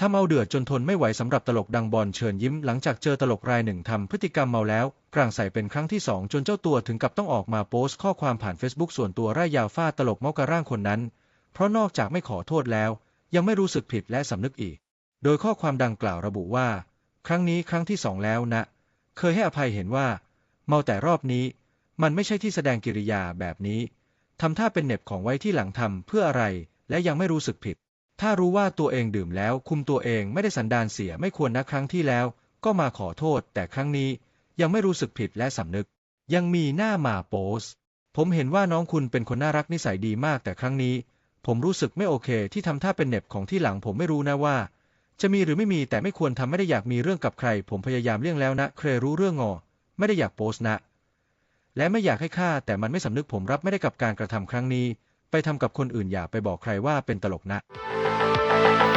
ทำเอาเดือดจนทนไม่ไหวสำหรับตลกดังบอลเชิญยิ้มหลังจากเจอตลกรายหนึ่งทำพฤติกรรมเมาแล้วกลางใส่เป็นครั้งที่สองจนเจ้าตัวถึงกับต้องออกมาโพสต์ข้อความผ่าน Facebook ส่วนตัวร่ายยาวฟาดตลกเมากระร่างคนนั้น เพราะนอกจากไม่ขอโทษแล้ว ยังไม่รู้สึกผิดและสำนึกอีก โดยข้อความดังกล่าวระบุว่า ครั้งนี้ครั้งที่สองแล้วนะ เคยให้อภัยเห็นว่า เมาแต่รอบนี้ มันไม่ใช่ที่แสดงกิริยาแบบนี้ทำท่าเป็นเน็บของไว้ที่หลังทำเพื่ออะไรและยังไม่รู้สึกผิด ถ้ารู้ว่าตัวเองดื่มแล้ว คุมตัวเองไม่ได้สันดานเสียไม่ควรนะครั้งที่แล้ว ก็มาขอโทษ แต่ครั้งนี้ยังไม่รู้สึกผิดและสำนึก ยังมีหน้ามาโพสผมเห็นว่าน้องคุณเป็นคนน่ารักนิสัยดีมากแต่ครั้งนี้ ผมรู้สึกไม่โอเค ที่ทำท่าเป็นเน็บของที่หลังผมไม่รู้นะว่า จะมีหรือไม่มีแต่ไม่ควรทำไม่ได้อยากมีเรื่องกับใคร ผมพยายามเลี่ยงแล้วนะเครรู้เรื่องงอ ไม่ได้อยากโพสนะ และไม่อยากให้ฆ่าแต่มันไม่สำนึกผมรับไม่ได้กับการกระทำครั้งนี้ ไปทำกับคนอื่นอย่าไปบอกใครว่าเป็นตลกนะ thank you